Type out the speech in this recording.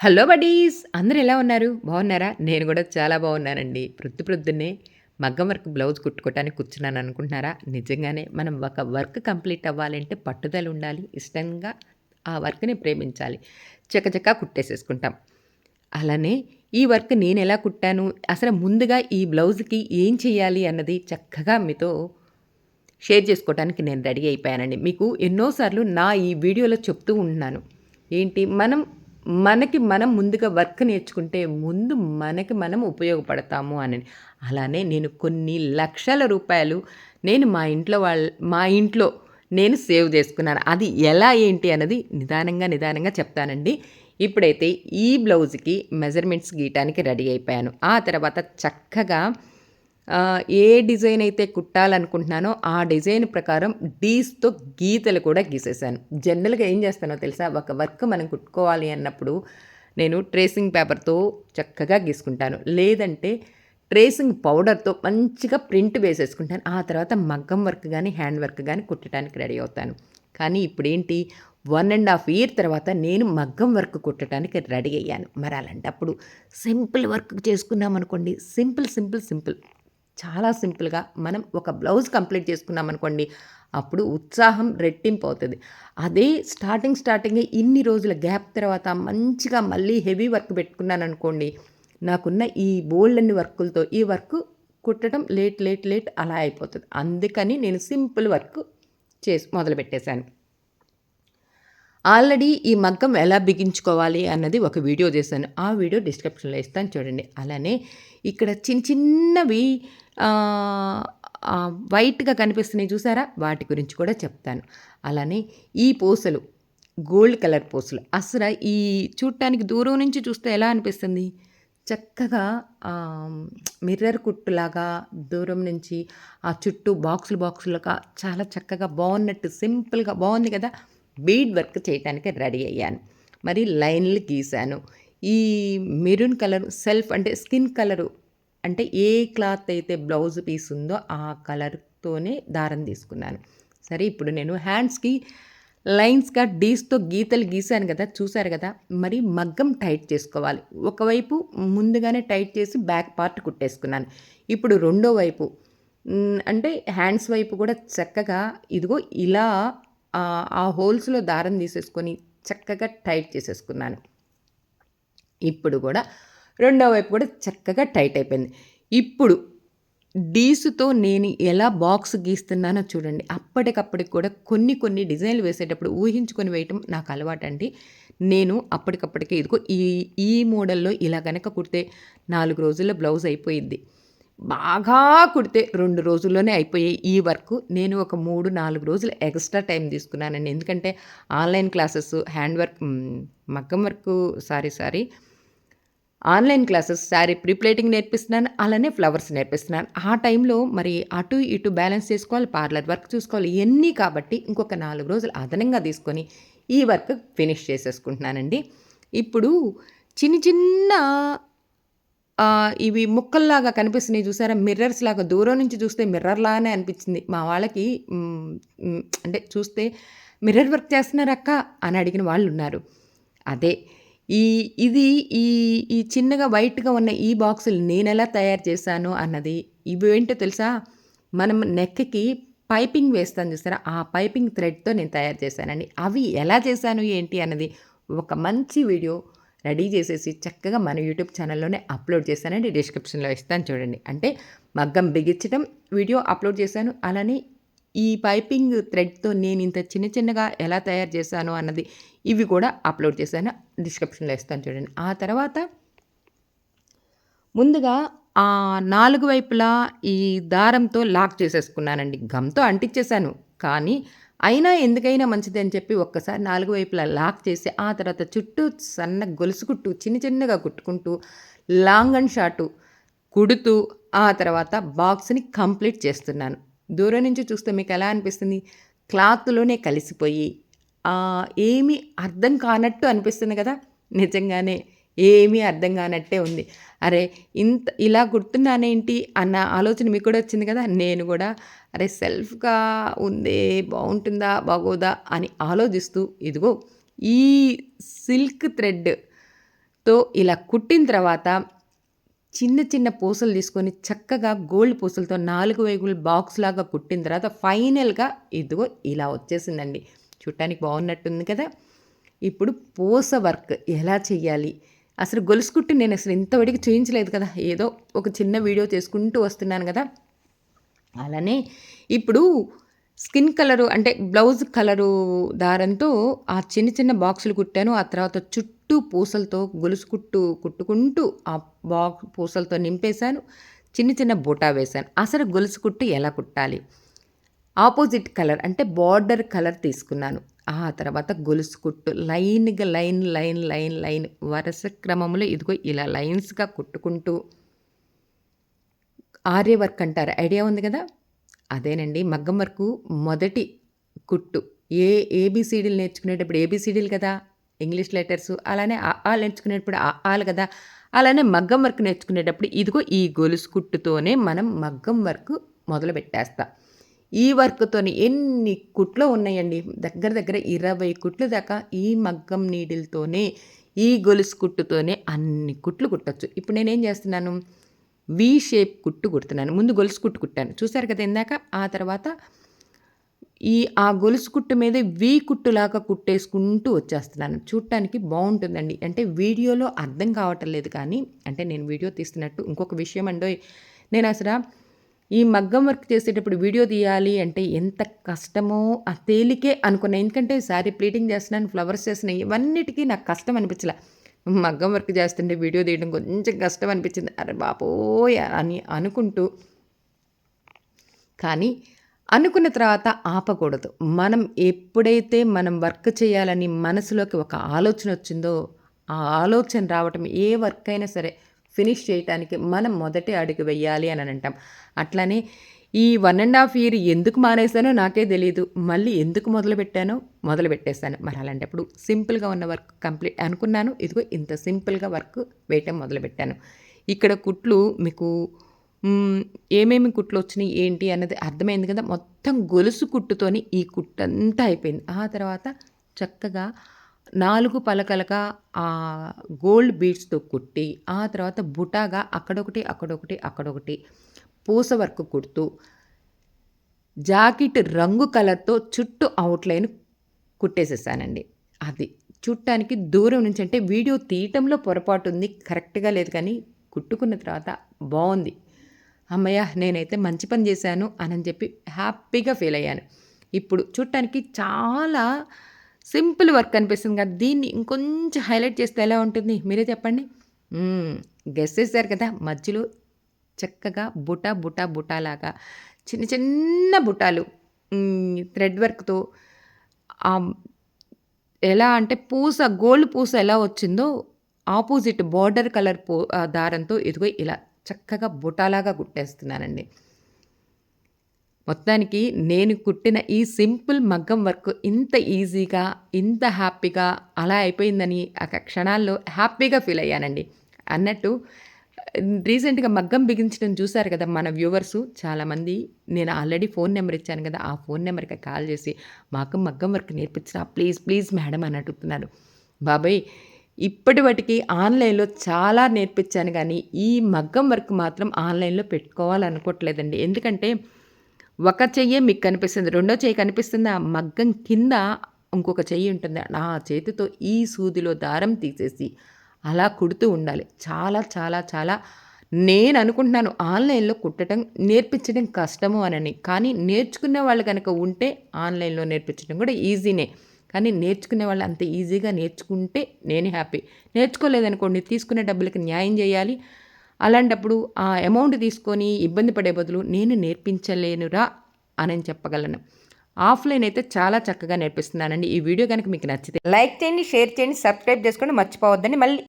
Hello buddies! అందరూ ఎలా ఉన్నారు? బాగున్నారా? నేను కూడా చాలా బాగున్నానండి. ప్రొద్దు ప్రొద్దున్నే మగ్గం వర్క్ బ్లౌజ్ కుట్టుకోవటానికి కూర్చున్నాను అనుకుంటున్నారా? నిజంగానే మనం ఒక వర్క్ కంప్లీట్ అవ్వాలంటే పట్టుదల ఉండాలి ఇష్టంగా ఆ వర్క్ని ప్రేమించాలి. చకచకా కుట్టేసేసుకుంటాం. అలానే ఈ వర్క్ నేను ఎలా కుట్టాను? అసలు ముందుగా ఈ బ్లౌజ్కి ఏం చేయాలి అన్నది చక్కగా మీతో షేర్ చేసుకోవడానికి నేను రెడీ అయిపోయానండి. మీకు ఎన్నోసార్లు నా ఈ వీడియోలో చెప్తూ ఉన్నాను ఏంటి? మనం మనకి మనం ముందుగా వర్క్ నేర్చుకుంటే ముందు మనకి మనం ఉపయోగపడతాము అని. అలానే నేను కొన్ని లక్షల రూపాయలు నేను మా ఇంట్లో వాళ్ళ మా ఇంట్లో నేను సేవ్ చేసుకున్నాను. అది ఎలా ఏంటి అన్నది నిదానంగా నిదానంగా చెప్తానండి. ఇప్పుడైతే ఈ బ్లౌజ్కి మెజర్మెంట్స్ గీయటానికి రెడీ అయిపోయాను. ఆ తర్వాత చక్కగా ఏ డిజైన్ అయితే కుట్టాలనుకుంటున్నానో ఆ డిజైన్ ప్రకారం డీస్తో గీతలు కూడా గీసేసాను జనరల్గా ఏం చేస్తానో తెలుసా? ఒక వర్క్ మనం కుట్టుకోవాలి అన్నప్పుడు నేను ట్రేసింగ్ పేపర్తో చక్కగా గీసుకుంటాను. లేదంటే ట్రేసింగ్ పౌడర్తో మంచిగా ప్రింట్ వేసేసుకుంటాను. ఆ తర్వాత మగ్గం వర్క్ కానీ హ్యాండ్ వర్క్ కానీ కుట్టడానికి రెడీ అవుతాను. కానీ ఇప్పుడేంటి? వన్ అండ్ హాఫ్ ఇయర్ తర్వాత నేను మగ్గం వర్క్ కుట్టడానికి రెడీ అయ్యాను. మరి అలాంటప్పుడు సింపుల్ వర్క్ చేసుకున్నాం అనుకోండి సింపుల్ సింపుల్ సింపుల్. చాలా సింపుల్గా మనం ఒక బ్లౌజ్ కంప్లీట్ చేసుకున్నాం అనుకోండి అప్పుడు ఉత్సాహం రెట్టింపు అవుతుంది అదే స్టార్టింగ్ స్టార్టింగ్ ఇన్ని రోజుల గ్యాప్ తర్వాత మంచిగా మళ్ళీ హెవీ వర్క్ పెట్టుకున్నాను అనుకోండి నాకున్న ఈ బోల్డ్ అన్ని వర్కులతో ఈ వర్క్ కుట్టడం లేట్ లేట్ లేట్ అలా అయిపోతుంది. అందుకని నేను సింపుల్ వర్క్ చేసి మొదలు పెట్టేశాను ఆల్రెడీ ఈ మగ్గం ఎలా బిగించుకోవాలి అన్నది ఒక వీడియో చేశాను. ఆ వీడియో డిస్క్రిప్షన్లో ఇస్తాను చూడండి. అలానే ఇక్కడ చిన్న చిన్నవి వైట్గా కనిపిస్తున్నాయి చూసారా? వాటి గురించి కూడా చెప్తాను. అలానే ఈ పూసలు గోల్డ్ కలర్ పూసలు. అసలు ఈ చూడటానికి దూరం నుంచి చూస్తే ఎలా అనిపిస్తుంది? చక్కగా మిర్రర్ కుట్టులాగా దూరం నుంచి ఆ చుట్టూ బాక్సులు బాక్సులుగా చాలా చక్కగా బాగున్నట్టు సింపుల్గా బాగుంది కదా? బీడ్ వర్క్ చేయడానికి రెడీ అయ్యాను. మరి లైన్లు గీశాను. ఈ మెరూన్ కలర్ సెల్ఫ్ అంటే స్కిన్ కలరు అంటే ఏ క్లాత్ అయితే బ్లౌజ్ పీస్ ఉందో ఆ కలర్తోనే దారం తీసుకున్నాను. సరే ఇప్పుడు నేను హ్యాండ్స్కి లైన్స్గా డీస్తో గీతలు గీశాను కదా చూశారు కదా మరి మగ్గం టైట్ చేసుకోవాలి. ఒకవైపు ముందుగానే టైట్ చేసి బ్యాక్ పార్ట్ కుట్టేసుకున్నాను. ఇప్పుడు రెండో వైపు అంటే హ్యాండ్స్ వైపు కూడా చక్కగా ఇదిగో ఇలా ఆ హోల్స్లో దారం తీసేసుకొని చక్కగా టైట్ చేసేసుకున్నాను. ఇప్పుడు కూడా రెండో వైపు కూడా చక్కగా టైట్ అయిపోయింది. ఇప్పుడు డీసుతో నేను ఎలా బాక్స్ గీస్తున్నానో చూడండి. అప్పటికప్పటికి కూడా కొన్ని కొన్ని డిజైన్లు వేసేటప్పుడు ఊహించుకొని వేయటం నాకు అలవాటు అండి నేను అప్పటికప్పటికే ఇదిగో ఈ ఈ మోడల్లో ఇలా కనుక కుడితే నాలుగు రోజుల్లో బ్లౌజ్ అయిపోయింది బాగా కుడితే రెండు రోజుల్లోనే అయిపోయాయి ఈ వర్క్. నేను ఒక మూడు నాలుగు రోజులు ఎక్స్ట్రా టైం తీసుకున్నానండి. ఎందుకంటే ఆన్లైన్ క్లాసెస్ హ్యాండ్ వర్క్ మగ్గం work sorry sorry. Online classes sari prepleating నేర్పిస్తున్నాను అలానే ఫ్లవర్స్ నేర్పిస్తున్నాను. ఆ టైంలో మరి అటు ఇటు బ్యాలెన్స్ చేసుకోవాలి పార్లర్ వర్క్ చూసుకోవాలి ఇవన్నీ కాబట్టి ఇంకొక నాలుగు రోజులు అదనంగా తీసుకొని ఈ వర్క్ ఫినిష్ చేసేసుకుంటున్నానండి. ఇప్పుడు చిన్న చిన్న ఇవి ముక్కల్లాగా కనిపిస్తున్నాయి చూసారా? మిర్రర్స్ లాగా దూరం నుంచి చూస్తే మిర్రర్ లాగానే అనిపించింది. మా వాళ్ళకి అంటే చూస్తే మిర్రర్ వర్క్ చేస్తున్నారక్క అని అడిగిన వాళ్ళు ఉన్నారు. అదే ఈ ఇది ఈ ఈ చిన్నగా వైట్గా ఉన్న ఈ బాక్సులు నేను ఎలా తయారు చేశాను అన్నది ఇవి ఏంటో తెలుసా? మనం నెక్కి పైపింగ్ వేస్తాను చూసారా? ఆ పైపింగ్ థ్రెడ్తో నేను తయారు చేశానండి. అవి ఎలా చేశాను ఏంటి అన్నది ఒక మంచి వీడియో రెడీ చేసేసి చక్కగా మన యూట్యూబ్ ఛానల్లోనే అప్లోడ్ చేశానండి డిస్క్రిప్షన్లో ఇస్తాను చూడండి. అంటే మగ్గం బిగించడం వీడియో అప్లోడ్ చేశాను. అలానే ఈ పైపింగ్ థ్రెడ్తో నేను ఇంత చిన్న చిన్నగా ఎలా తయారు చేశాను అన్నది ఇవి కూడా అప్లోడ్ చేశాను డిస్క్రిప్షన్లో ఇస్తాను చూడండి. ఆ తర్వాత ముందుగా ఆ నాలుగు వైపులా ఈ దారంతో లాక్ చేసేసుకున్నానండి. గమ్తో అంటించేశాను కానీ అయినా ఎందుకైనా మంచిది అని చెప్పి ఒక్కసారి నాలుగు వైపులా లాక్ చేసి ఆ తర్వాత చుట్టూ సన్న గొలుసు కుట్టు చిన్న చిన్నగా కుట్టుకుంటూ లాంగ్ అండ్ షార్టు కుడుతూ ఆ తర్వాత బాక్స్ని కంప్లీట్ చేస్తున్నాను. దూరం నుంచి చూస్తే మీకు ఎలా అనిపిస్తుంది? క్లాత్లోనే కలిసిపోయి ఏమీ అర్థం కానట్టు అనిపిస్తుంది కదా? నిజంగానే ఏమీ అర్థం కానట్టే ఉంది. అరే ఇంత ఇలా గుర్తున్నానేంటి అన్న ఆలోచన మీకు కూడా వచ్చింది కదా? నేను కూడా అరే సెల్ఫ్గా ఉందే బాగుంటుందా బాగోదా అని ఆలోచిస్తూ ఇదిగో ఈ సిల్క్ థ్రెడ్తో ఇలా కుట్టిన తర్వాత చిన్న చిన్న పూసలు తీసుకొని చక్కగా గోల్డ్ పూసలతో నాలుగు వైపులు బాక్స్ లాగా కుట్టిన తర్వాత ఫైనల్గా ఇదిగో ఇలా వచ్చేసిందండి. చూడటానికి బాగున్నట్టుంది కదా? ఇప్పుడు పూస వర్క్ ఎలా చేయాలి అసలు గొలుసు కుట్టి నేను అసలు ఇంతవరకు చూయించలేదు కదా. ఏదో ఒక చిన్న వీడియో చేసుకుంటూ వస్తున్నాను కదా. అలానే ఇప్పుడు స్కిన్ కలరు అంటే బ్లౌజ్ కలరు దారంతో ఆ చిన్న చిన్న బాక్సులు కుట్టాను. ఆ తర్వాత చుట్టూ పూసలతో గొలుసు కుట్టు కుట్టుకుంటూ ఆ బాక్స్ పూసలతో నింపేశాను. చిన్న చిన్న బూటా వేశాను. అసలు గొలుసు కుట్టు ఎలా కుట్టాలి? ఆపోజిట్ కలర్ అంటే బార్డర్ కలర్ తీసుకున్నాను. ఆ తర్వాత గొలుసు కుట్టు లైన్గా లైన్ లైన్ లైన్ లైన్ వరుస క్రమంలో ఇదిగో ఇలా లైన్స్గా కుట్టుకుంటూ ఆర్య వర్క్ అంటారు. ఐడియా ఉంది కదా? అదేనండి. మగ్గం వర్కు మొదటి కుట్టు. ఏ ఏబిసిడీలు నేర్చుకునేటప్పుడు ఏబిసిడీలు కదా? ఇంగ్లీష్ లెటర్స్ అలానే ఆలు నేర్చుకునేటప్పుడు ఆలు కదా? అలానే మగ్గం వర్క్ నేర్చుకునేటప్పుడు ఇదిగో ఈ గొలుసు కుట్టుతోనే మనం మగ్గం వర్క్ మొదలు పెట్టేస్తాం ఈ వర్క్తోని ఎన్ని కుట్లు ఉన్నాయండి. దగ్గర దగ్గర ఇరవై కుట్లు దాకా ఈ మగ్గం నీడిల్తోనే ఈ గొలుసు కుట్టుతోనే అన్ని కుట్లు కుట్టచ్చు. ఇప్పుడు నేనేం చేస్తున్నాను? వి షేప్ కుట్టు కుడుతున్నాను. ముందు గొలుసు కుట్టు కుట్టాను. చూసారు కదా ఇందాక? ఆ తర్వాత ఈ ఆ గొలుసు కుట్టు మీద వి కుట్టులాగా కుట్టేసుకుంటూ వచ్చేస్తున్నాను. చూడటానికి బాగుంటుందండి. అంటే వీడియోలో అర్థం కావటం లేదు కానీ అంటే నేను వీడియో తీస్తున్నట్టు ఇంకొక విషయం అండో. నేను అసలు ఈ మగ్గం వర్క్ చేసేటప్పుడు వీడియో తీయాలి అంటే ఎంత కష్టమో ఆ తేలికే అనుకున్నాను ఎందుకంటే శారీ ప్లీటింగ్ చేస్తున్నాను ఫ్లవర్స్ చేస్తున్నాయి ఇవన్నిటికీ నాకు కష్టం అనిపించలే. మగ్గం వర్క్ చేస్తుంటే వీడియో తీయడం కొంచెం కష్టం అనిపించింది. అరే బాపోయ్ అని అనుకుంటూ. కానీ అనుకున్న తర్వాత ఆపకూడదు. మనం ఎప్పుడైతే మనం వర్క్ చేయాలని మనసులోకి ఒక ఆలోచన వచ్చిందో ఆ ఆలోచన రావటం ఏ వర్క్ అయినా సరే ఫినిష్ చేయటానికి మనం మొదటి అడుగు వెయ్యాలి అని అంటాం. అట్లానే ఈ వన్ అండ్ హాఫ్ ఇయర్ ఎందుకు మానేశానో నాకే తెలియదు మళ్ళీ ఎందుకు మొదలు పెట్టానో మొదలు పెట్టేశాను మరి అలాంటప్పుడు సింపుల్గా ఉన్న వర్క్ కంప్లీట్ అనుకున్నాను. ఇదిగో ఇంత సింపుల్గా వర్క్ వేయటం మొదలుపెట్టాను ఇక్కడ కుట్లు మీకు ఏమేమి కుట్లు వచ్చినాయి ఏంటి అన్నది అర్థమైంది కదా? మొత్తం గొలుసు కుట్టుతోని ఈ కుట్టంతా అయిపోయింది. ఆ తర్వాత చక్కగా నాలుగు పలకలుగా ఆ గోల్డ్ బీడ్స్తో కుట్టి ఆ తర్వాత బుటాగా అక్కడొకటి అక్కడొకటి అక్కడొకటి పూస వర్క్ కుడుతూ జాకెట్ రంగు కలర్తో చుట్టూ అవుట్లైన్ కుట్టేసేసానండి. అది చుట్టానికి దూరం నుంచి అంటే వీడియో తీయటంలో పొరపాటు ఉంది కరెక్ట్గా లేదు కానీ కుట్టుకున్న తర్వాత బాగుంది. అమ్మయ్య నేనైతే మంచి పని చేశాను అని చెప్పి హ్యాపీగా ఫీల్ అయ్యాను. ఇప్పుడు చూడటానికి చాలా సింపుల్ వర్క్ అనిపిస్తుంది కదా. దీన్ని ఇంకొంచెం హైలైట్ చేస్తే ఎలా ఉంటుంది? మీరే చెప్పండి. గెస్ చేశారు కదా. మధ్యలో చక్కగా బుట బుట బుటాలాగా చిన్న చిన్న బుటాలు థ్రెడ్ వర్క్తో ఎలా అంటే పూస గోల్డ్ పూస ఎలా వచ్చిందో ఆపోజిట్ బార్డర్ కలర్ పూ దారంతో ఇదిగో ఇలా చక్కగా బుటాలాగా కుట్టేస్తున్నానండి. మొత్తానికి నేను కుట్టిన ఈ సింపుల్ మగ్గం వర్క్ ఇంత ఈజీగా ఇంత హ్యాపీగా అలా అయిపోయిందని ఆ క్షణాల్లో హ్యాపీగా ఫీల్ అయ్యానండి. అన్నట్టు రీసెంట్గా మగ్గం బిగించడం చూశారు కదా మన వ్యూవర్సు చాలామంది నేను ఆల్రెడీ ఫోన్ నెంబర్ ఇచ్చాను కదా ఆ ఫోన్ నెంబర్కి కాల్ చేసి మాకు మగ్గం వర్క్ నేర్పించిన ప్లీజ్ ప్లీజ్ మేడం అని అడుగుతున్నారు బాబాయ్ ఇప్పటి వాటికి ఆన్లైన్లో చాలా నేర్పించాను కానీ ఈ మగ్గం వర్క్ మాత్రం ఆన్లైన్లో పెట్టుకోవాలనుకోవట్లేదండి. ఎందుకంటే ఒక చెయ్యే మీకు కనిపిస్తుంది రెండో చెయ్యి కనిపిస్తుంది? ఆ మగ్గం కింద ఇంకొక చెయ్యి ఉంటుంది. నా చేతితో ఈ సూదిలో దారం తీసేసి అలా కుడుతూ ఉండాలి. చాలా చాలా చాలా. నేను అనుకుంటున్నాను ఆన్లైన్లో కుట్టడం నేర్పించడం కష్టము అనని. కానీ నేర్చుకునే వాళ్ళు కనుక ఉంటే ఆన్లైన్లో నేర్పించడం కూడా ఈజీనే. కానీ నేర్చుకునే వాళ్ళు అంత ఈజీగా నేర్చుకుంటే నేను హ్యాపీ. నేర్చుకోలేదనుకోండి తీసుకునే డబ్బులకి న్యాయం చేయాలి. అలాంటప్పుడు ఆ అమౌంట్ తీసుకొని ఇబ్బంది పడే బదులు నేను నేర్పించలేనురా అని చెప్పగలను. ఆఫ్లైన్ అయితే చాలా చక్కగా నేర్పిస్తున్నానండి. ఈ వీడియో కనుక మీకు నచ్చితే లైక్ చేయండి షేర్ చేయండి సబ్స్క్రైబ్ చేసుకోండి మర్చిపోవద్దని మళ్ళీ